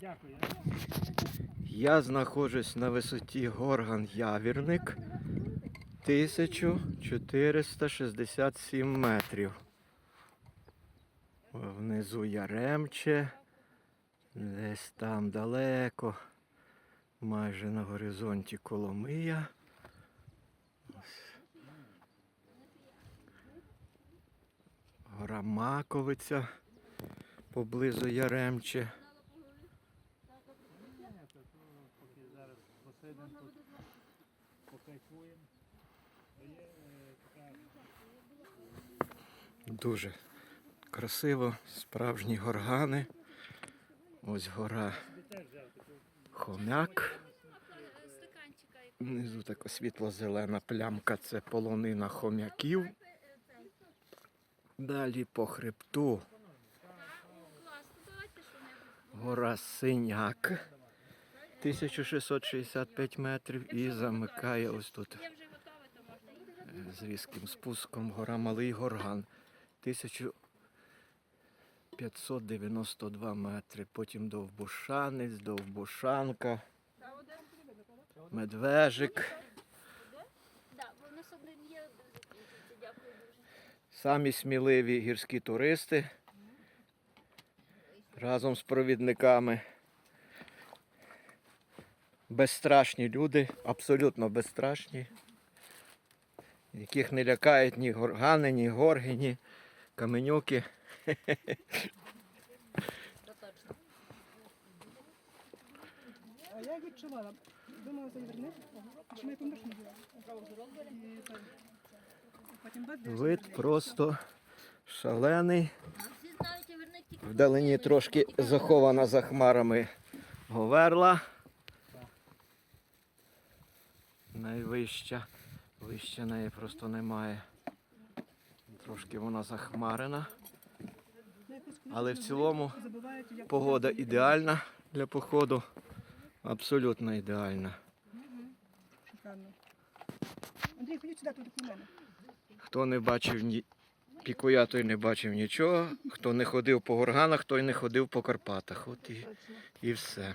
дякую. Я знаходжусь на висоті Горган Явірник 1467 метрів. Внизу Яремче, десь там далеко, майже на горизонті Коломия. Гора Маковиця поблизу Яремче. Посидимо тут, покайфуємо. Є е, така Дуже красиво, справжні горгани. Ось гора Хомяк. Внизу така світло-зелена плямка це полонина хом'яків. Далі по хребту гора Синяк 1665 метрів і замикає ось тут з різким спуском гора Малий Горган 1592 метри. Потім Довбушанець, Довбушанка, Медвежик. Самі сміливі гірські туристи разом з провідниками. Безстрашні люди, абсолютно безстрашні, яких не лякають ні горгани, ні горги, ні каменюки. А я відчувала? Думала завернути, що ми помиш не Вид просто шалений. Вдалині трошки захована за хмарами Говерла. Найвища. Вище неї просто немає. Трошки вона захмарена. Але в цілому погода ідеальна для походу. Абсолютно ідеальна. Шикарно. Андрій, ходіть сюди, тут до мене. Хто не бачив ні пікуя, той не бачив нічого. Хто не ходив по горганах, той не ходив по Карпатах. От і, і все.